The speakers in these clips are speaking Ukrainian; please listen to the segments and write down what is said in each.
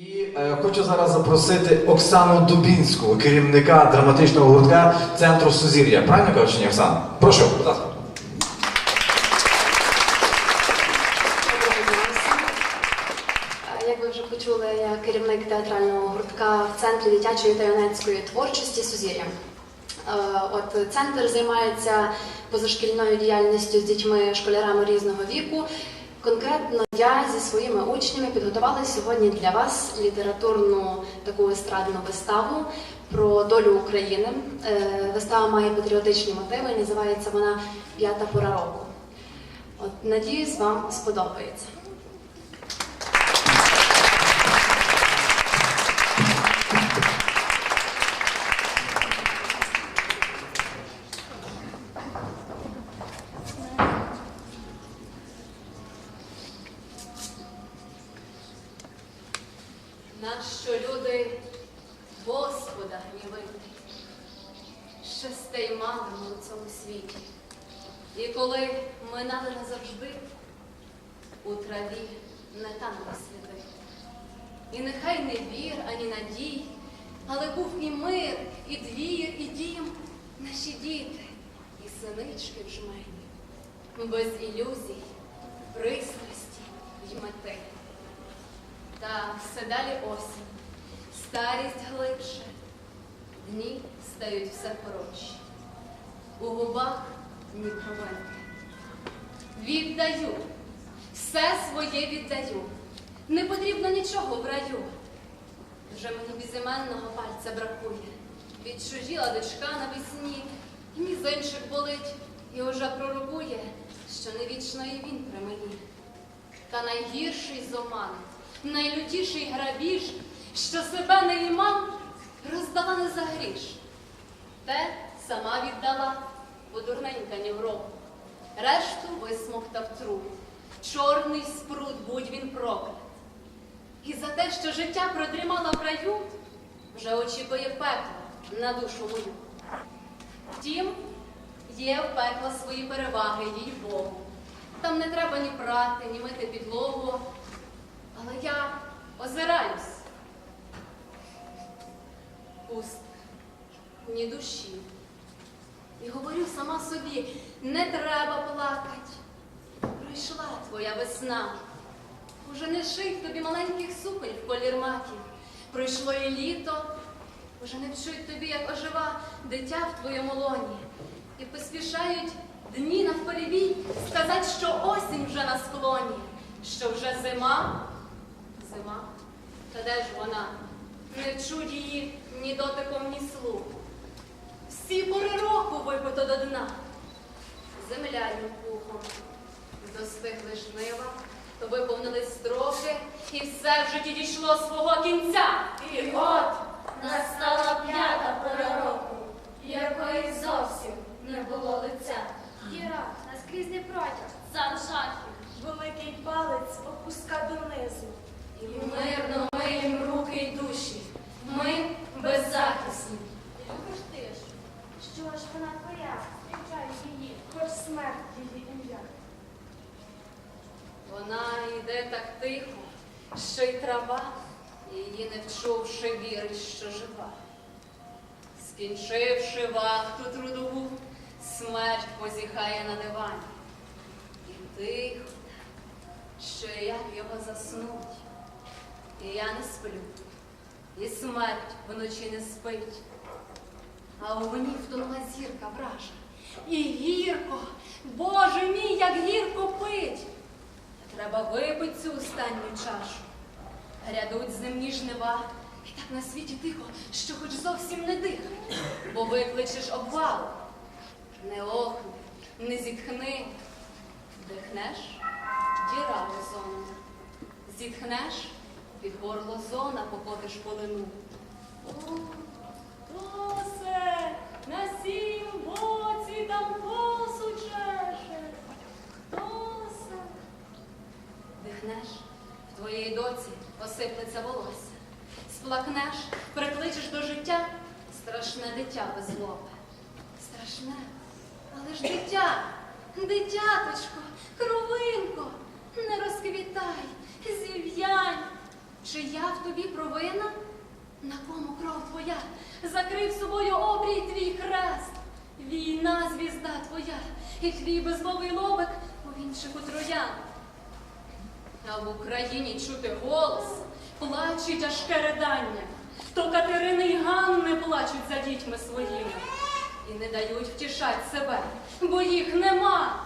І е, хочу зараз запросити Оксану Дубінську, керівника драматичного гуртка Центру Сузір'я. Правильно кажу, чи ні, Оксана? Прошу, будь ласка. Як ви вже почули, я керівник театрального гуртка в центрі дитячої та юнацької творчості Сузір'я. Е, От центр займається позашкільною діяльністю з дітьми, школярами різного віку. Конкретно я зі своїми учнями підготувала сьогодні для вас літературну таку естрадну виставу про долю України. Е, Вистава має патріотичні мотиви, називається вона П'ята пора року. От надіюсь, вам сподобається. Шестей матиму у цьому світі. І коли минали назавжди, у траві не танули сліди. І нехай не вір, ані надій, але був і мир, і двір, і дім, наші діти, і синички в жмені, без ілюзій, пристрасті й мети. Та все далі осінь, старість глибше, дні стають все коротші. У губах ні кровинки. Віддаю, все своє віддаю. Не потрібно нічого в раю. Вже мені безіменного пальця бракує. Відчужіла дочка навесні, мізинчик болить, і уже пророкує, що не вічно і він при мені. Та найгірший з оман, найлютіший грабіж, що себе не імам, роздала не за гріш. Те сама віддала, бо дурненька ні в року. Решту висмоктав труп. Чорний спрут, будь він проклят. І за те, що життя продрімала в раю, вже очікує пекло на душу мою. Втім, є в пекла свої переваги, їй Богу. Там не треба ні прати, ні мити підлогу. Але я озираюсь. Пуст, ні душі. І говорю сама собі, не треба плакать. Пройшла твоя весна. Уже не шить тобі маленьких суконь в колір маків. Пройшло і літо, уже не вчуть тобі, як ожива дитя в твоєму лоні. І поспішають дні навперебій сказати, що осінь вже на склоні, що вже зима, зима. Та де ж вона? Не чуть її ні дотиком, ні слуху. Всі пори року випито до дна. Земля їм пухом. Достигли жнива, виповнились строки, і все в житті дійшло свого кінця. І от настала п'ята пора року, якої зовсім не було лиця. Діра, наскрізний протяг. Сан жахів, Великий палець опуска донизу. і мирно миєм руки й душі. Ми беззахисні. Любиш ти ж? Що ж вона твоя? Зустрічай її, хоч смерть її ім'я. Вона йде так тихо, що й трава, її не вчувши, вірить, що жива. Скінчивши вахту трудову, смерть позіхає на дивані. І тихо, що як його заснуть. І я не сплю, і смерть вночі не спить. А у мені втонула зірка вража. І гірко, Боже мій, як гірко пить. Треба випити цю останню чашу. Грядуть земні жнива, і так на світі тихо, що хоч зовсім не дихай, бо викличеш обвал. Не охни, не зітхни, вдихнеш діра озону. Зітхнеш під горло зона, покотиш полину. О, Тосе, на сім боці там косу чеше. Тосе. Дихнеш, в твоїй доці осиплеться волосся. Сплакнеш, прикличеш до життя страшне дитя безлобе. Страшне, але ж дитя, дитяточко, кровинко, не розквітай, зів'янь. Чи я в тобі провина? На кому кров твоя? Закрив собою обрій твій хрест. Війна звізда твоя, і твій безмовий лобик у інших у троян. А в Україні чути голос, плач і тяжке ридання. То Катерини й Ганни плачуть за дітьми своїми і не дають втішать себе, бо їх нема.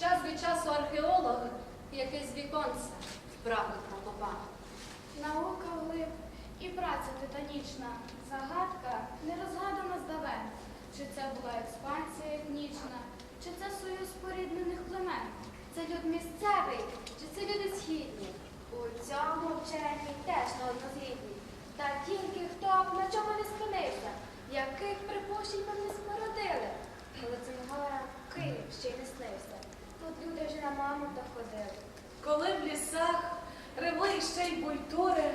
Час від часу археолог якийсь віконце вправить прокопав. Наука глиб і праця титанічна. Загадка нерозгадана здавен. Чи це була експансія етнічна, чи це союз поріднених племен? Це люд місцевий, чи це люди східні? У цьому вчені теж неоднозгідні. Та тільки хто б на чому не спинився, яких припущень би не смородили. Коли цим горам Київ ще й не снився. Тут люди вже на маму доходили. Коли в лісах ревли ще й культури,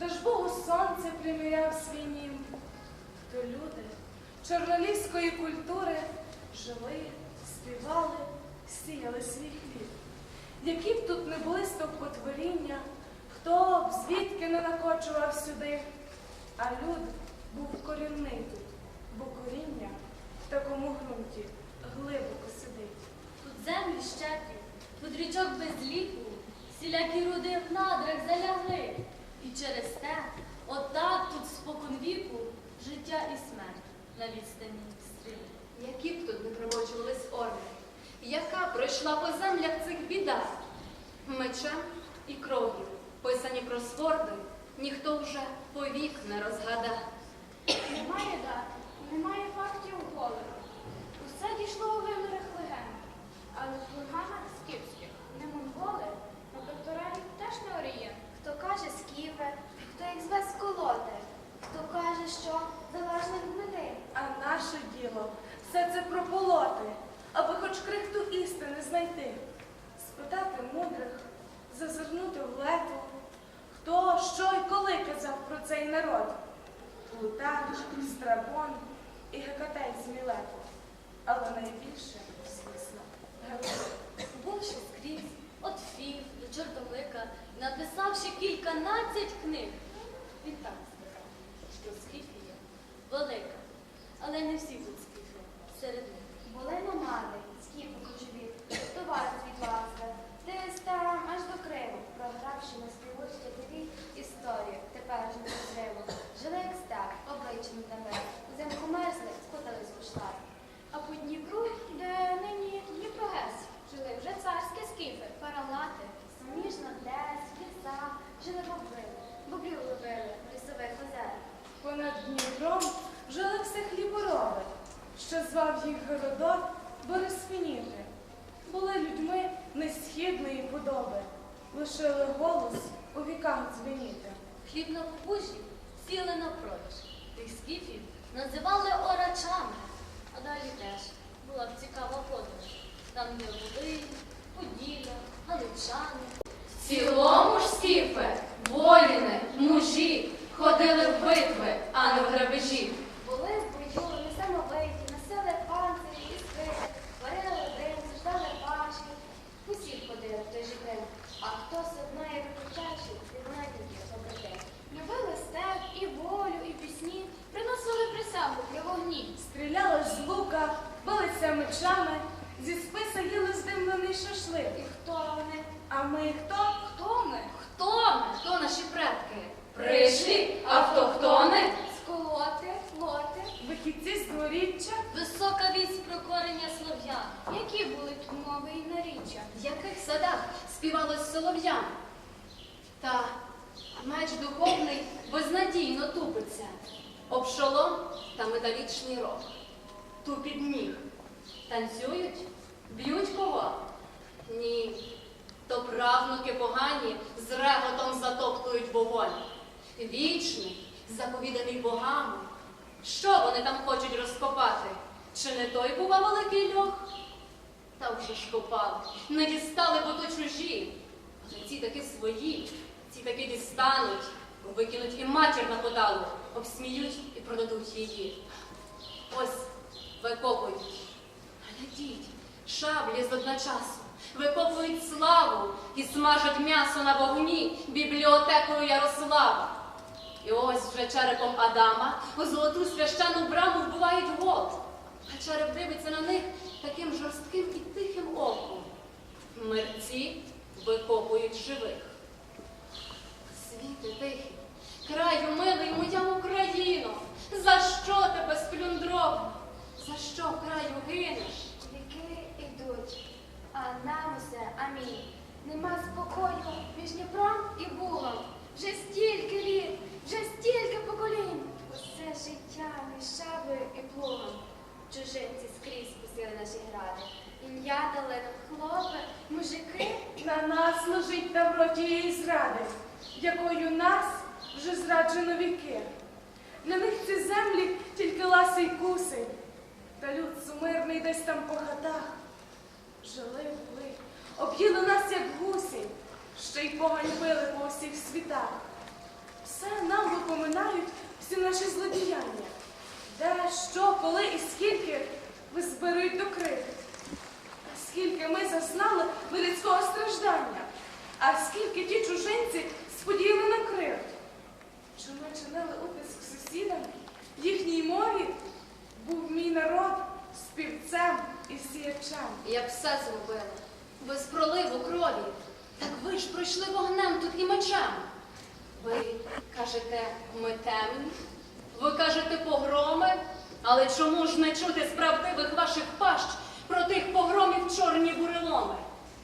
до ж Богу сонце приміряв свій нім, то люди чорноліської культури жили, співали, сіяли свій хліб. Які б тут не були стовпотворіння, хто б звідки не накочував сюди, а люд був корінний тут, бо коріння в такому ґрунті глибоко сидить. Тут землі щедрі, тут річок без ліку, всілякі руди в надрах залягли. І через те, отак тут спокон віку, життя і смерть на відстані стріли. Які б тут не примочувались орди, яка пройшла по землях цих біда, мечем і кров'ю, писані кросворди, ніхто вже повік не розгада. Немає дат, немає фактів голих. Дійшло у вимірах легенд. Але в курганах скіфських не монголи, на пекторалі теж не орієнт. Хто каже скіфи, хто їх зве сколоти, хто каже, що залежно від мети. А наше діло все це прополоти, аби хоч крихту істини знайти, спитати мудрих, зазирнути в лету, хто що й коли казав про цей народ. Плутан, Страбон і Гекатей з Мілету. Але найбільше, звісно, Герой. Був ще скрізь, от фів до чортовика, написав ще кільканадцять книг. Він так сказав, що скіфія велика, але не всі тут скіфи, серед них. понад Дніпром жилився хлібороби, що звав їх Городот Борисфініти. Були людьми несхідної подоби, лишили голос у віках дзвеніти. Хліб на кукуші сіли напроч, тих скіфів називали орачами, а далі теж була б цікава подорож. Там не були, Поділля, Галичани. В цілому ж скіфи, воїни, мужі ходили в битви, а не в грабежі. Були в бою несамовиті, носили панцирі і списи, варили дим, ждали паші. Усі ходили в той же день, а хто все одної викричачі, віднайдені побратим. Любили степ, і волю, і пісні, приносили присягу при вогні. Стріляли з лука, билися мечами, зі списа їли здимлений шашлик. І хто вони? А ми хто? Хто ми? Хто ми? Хто наші предки? Пришлі, автохтони? Сколоти, лоти. Вихідці з дворіччя? Висока вість про корення слов'ян. Які були тут мови і наріччя? В яких садах співалось солов'ям? Та меч духовний безнадійно тупиться. Обшолом та металічний рог. Тупід ніг. Танцюють? Б'ють кого? Ні. То правнуки погані з реготом затоптують вогонь. Вічний, заповіданий богами. Що вони там хочуть розкопати? Чи не той бува великий льох? Та вже ж копали, не дістали, бо то чужі. Але ці таки свої, ці таки дістануть, викинуть і матір на подалу, обсміють і продадуть її. Ось викопують. Глядіть, шаблі з одночасу, викопують славу і смажать м'ясо на вогні бібліотекою Ярослава. І ось вже черепом Адама у золоту священну браму вбивають год. А череп дивиться на них таким жорстким і тихим оком. Мерці викопують живих. Світи тихий, краю милий моя Україно, за що тебе сплюндровано? За що краю гинеш? Віки йдуть, а нам усе амінь. Нема спокою між Дніпром і Бугом. Вже стільки літ, вже стільки поколінь. Усе життя між шаблею і плугом. Чужинці скрізь пустили наші гради. Ім'я дали нам хлопи, мужики. На нас лежить тавро тієї зради, якою нас вже зраджено віки. Для них ці землі тільки ласи й куси, та люд сумирний десь там по хатах. Жили були, об'їли нас, як гусі, ще й поганьбили по всіх світах. Все нам випоминають всі наші злодіяння. Де, що, коли і скільки визберуть до крики. А скільки ми зазнали людського страждання, а скільки ті чужинці сподіяли на крив. Чи ми чинили утиск сусідам, в їхній мові був мій народ співцем і сіячем. Я б все зробила, без проливу крові. Так ви ж пройшли вогнем тут і мечем. Ви кажете, ми темні, ви кажете погроми, але чому ж не чути з правдивих ваших пащ про тих погромів чорні буреломи,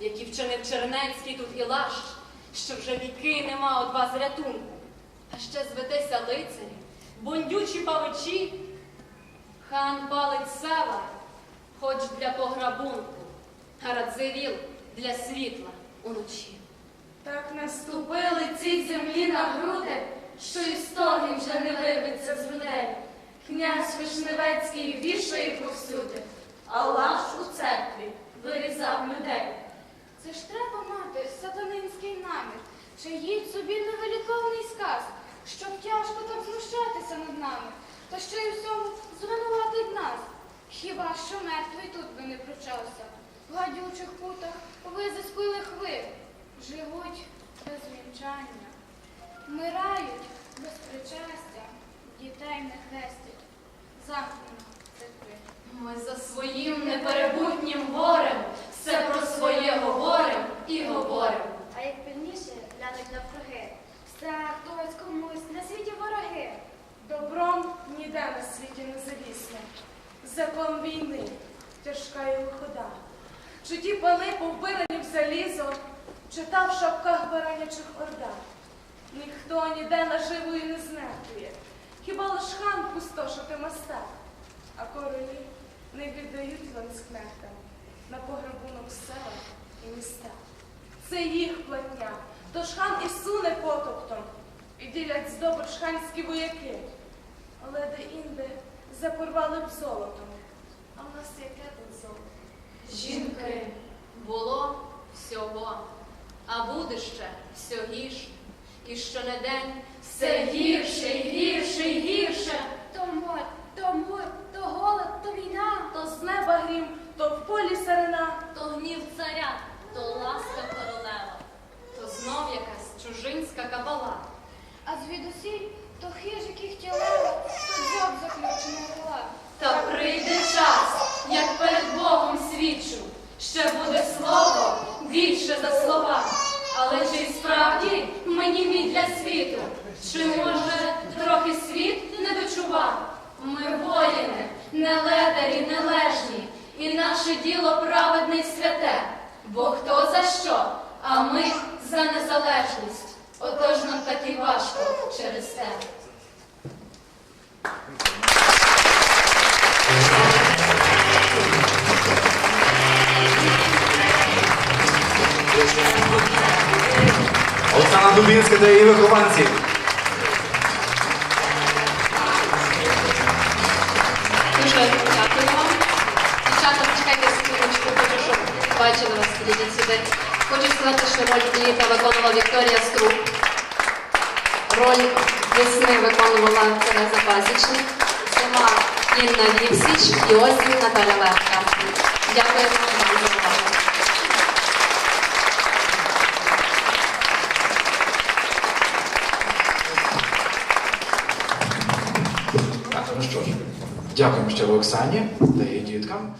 які вчинив Чернецький тут і лащ, що вже віки нема од вас рятунку, ще зветеся лицарі, бундючі павичі, хан палить села, хоч для пограбунку, а радзивіл для світла уночі. Так наступили цій землі на груди, що і стогін вже не вирветься з людей. Князь Вишневецький вішає повсюди, а лаш у церкві вирізав людей. Це ж треба мати сатанинський намір, чи їдь собі невиліковний сказ, щоб тяжко так знущатися над нами, та ще й усьому звинуватить нас. Хіба що мертвий тут би не пручався, в гадючих путах визискує лихви, живуть без вінчання, вмирають без причастя, дітей не хрестять, замкнено церкви. Ми за своїм неперебутнім горем все про своє говорим і говорим. А як пильніше глянуть навкруги, страх ось комусь на світі вороги. Добром ніде на світі не завісне. Закон війни, тяжка його хода. Чи ті пани повбирані в залізо, чи та в шапках баранячих орда. Ніхто ніде наживою не знехтує, хіба лиш хан пустошити мостах, а королі не віддають ланскнехтам на пограбунок села і міста. Це їх платня, тож хан і суне потоптом, і ділять здобич ханські вояки. Але де-інде запорвали б золотом. А в нас яке тут золото? Жінки, було всього, а буде ще все гірше. І що не день все гірше, і гірше, гірше. То мор, то мур, то голод, то війна. То з неба грім, то в полі сарена. То гнів царя, то ласка королева. То знов якась чужинська кабала. А звідусіль то хижики хотілева, то дзьоб заключений була. Та прийде час, як перед Богом свідчу, ще буде слово більше за слова. Але чи й справді мені мій для світу? Чи може трохи світ не дочував? Ми воїни, не ледарі, не лежні, і наше діло праведне й святе. Бо хто за що, а ми за незалежність. Отож нам так і важко через те. Оксана Дубінська та її вихованці. Бачили вас, підійдіть сюди. Хочу сказати, що роль літа виконувала Вікторія Струк. Роль весни виконувала Тереза Пасічник, сама Інна Вівсіч і ось Наталя Левка. Дякую вам за увагу. Так, ну дякуємо щиро Оксані та її діткам.